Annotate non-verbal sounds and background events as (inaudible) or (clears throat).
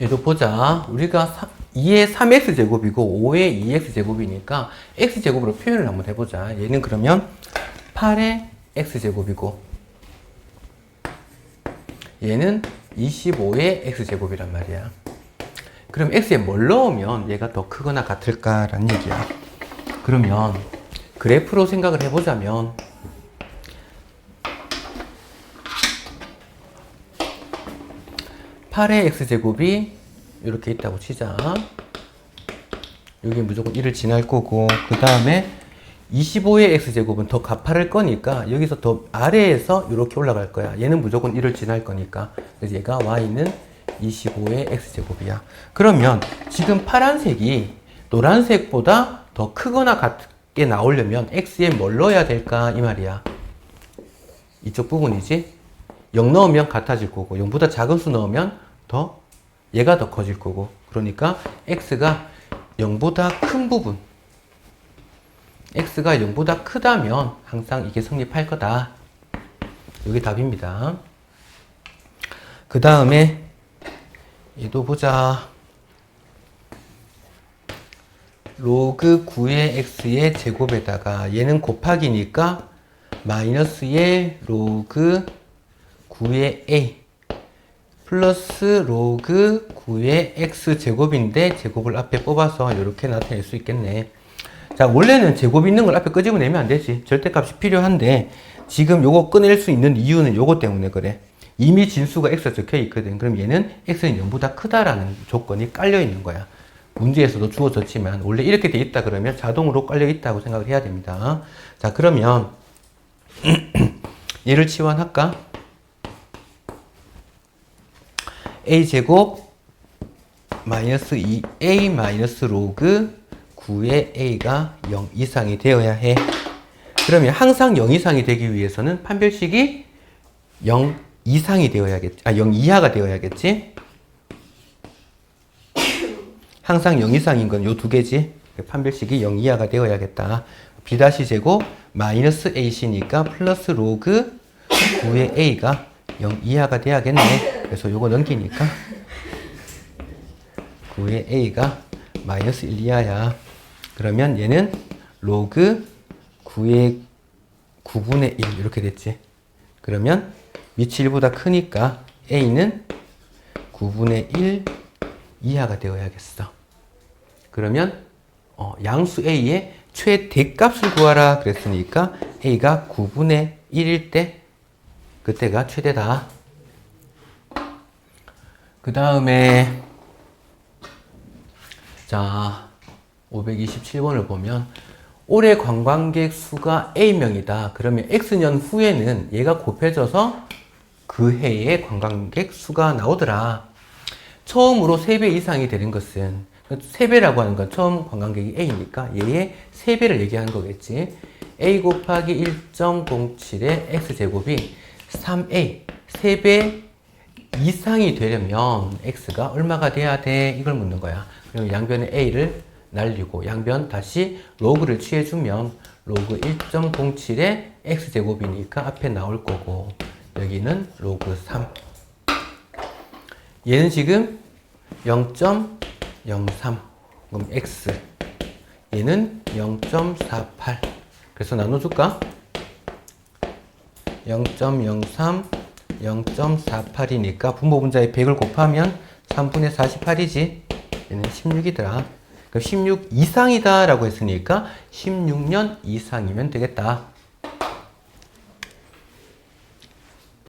얘도 보자. 우리가 2의 3x 제곱이고 5의 2x 제곱이니까 x 제곱으로 표현을 한번 해보자. 얘는 그러면 8의 x 제곱이고 얘는 25의 x 제곱이란 말이야. 그럼 x에 뭘 넣으면 얘가 더 크거나 같을까라는 얘기야. 그러면 그래프로 생각을 해보자면 8의 x제곱이 이렇게 있다고 치자. 여기 무조건 1을 지날 거고, 그 다음에 25의 x제곱은 더 가파를 거니까 여기서 더 아래에서 이렇게 올라갈 거야. 얘는 무조건 1을 지날 거니까. 그래서 얘가 y는 25의 x제곱이야. 그러면 지금 파란색이 노란색보다 더 크거나 같게 나오려면 x에 뭘 넣어야 될까? 이 말이야. 이쪽 부분이지. 0 넣으면 같아질 거고 0보다 작은 수 넣으면 더 얘가 더 커질 거고. 그러니까 x가 0보다 큰 부분 x가 0보다 크다면 항상 이게 성립할 거다. 여기 답입니다. 그 다음에 얘도 보자. 로그 9의 x의 제곱에다가 얘는 곱하기니까 마이너스의 로그 9의 a 플러스 로그 9의 x 제곱인데 제곱을 앞에 뽑아서 이렇게 나타낼 수 있겠네. 자, 원래는 제곱 있는 걸 앞에 끄집어내면 안 되지. 절대값이 필요한데 지금 요거 꺼낼 수 있는 이유는 요거 때문에 그래. 이미 진수가 x 적혀 있거든. 그럼 얘는 x는 0보다 크다라는 조건이 깔려 있는 거야. 문제에서도 주어졌지만 원래 이렇게 돼 있다 그러면 자동으로 깔려 있다고 생각을 해야 됩니다. 자, 그러면 (clears throat) 얘를 치환할까? A 제곱 마이너스 2a 마이너스 로그 9의 a가 0 이상이 되어야 해. 그러면 항상 0 이상이 되기 위해서는 판별식이 0 이상이 되어야겠지. 아, 0 이하가 되어야겠지. 항상 0 이상인 건 요 두 개지. 판별식이 0 이하가 되어야겠다. b 다시 제곱 마이너스 ac니까 플러스 로그 9의 a가 0 이하가 돼야겠네. 그래서 요거 넘기니까 (laughs) 9의 a가 마이너스 1 이하야. 그러면 얘는 로그 9의 9분의 1 이렇게 됐지. 그러면 밑이 1보다 크니까 a는 9분의 1 이하가 되어야겠어. 그러면 어, 양수 a의 최대값을 구하라 그랬으니까 a가 9분의 1일 때 그때가 최대다. 그 다음에 자 527번을 보면 올해 관광객 수가 A명이다. 그러면 X년 후에는 얘가 곱해져서 그 해의 관광객 수가 나오더라. 처음으로 3배 이상이 되는 것은 3배라고 하는 건 처음 관광객이 A니까 얘의 3배를 얘기하는 거겠지. A 곱하기 1.07의 X제곱이 3A, 3배 이상이 되려면 X가 얼마가 돼야 돼? 이걸 묻는 거야. 그럼 양변의 A를 날리고 양변 다시 로그를 취해주면 로그 1.07의 X제곱이니까 앞에 나올 거고 여기는 로그 3 얘는 지금 0.03 그럼 X 얘는 0.48 그래서 나눠줄까? 0.03 0.48이니까 분모 분자의 100을 곱하면 3분의 48이지. 얘는 16이더라. 그럼 16 이상이다 라고 했으니까 16년 이상이면 되겠다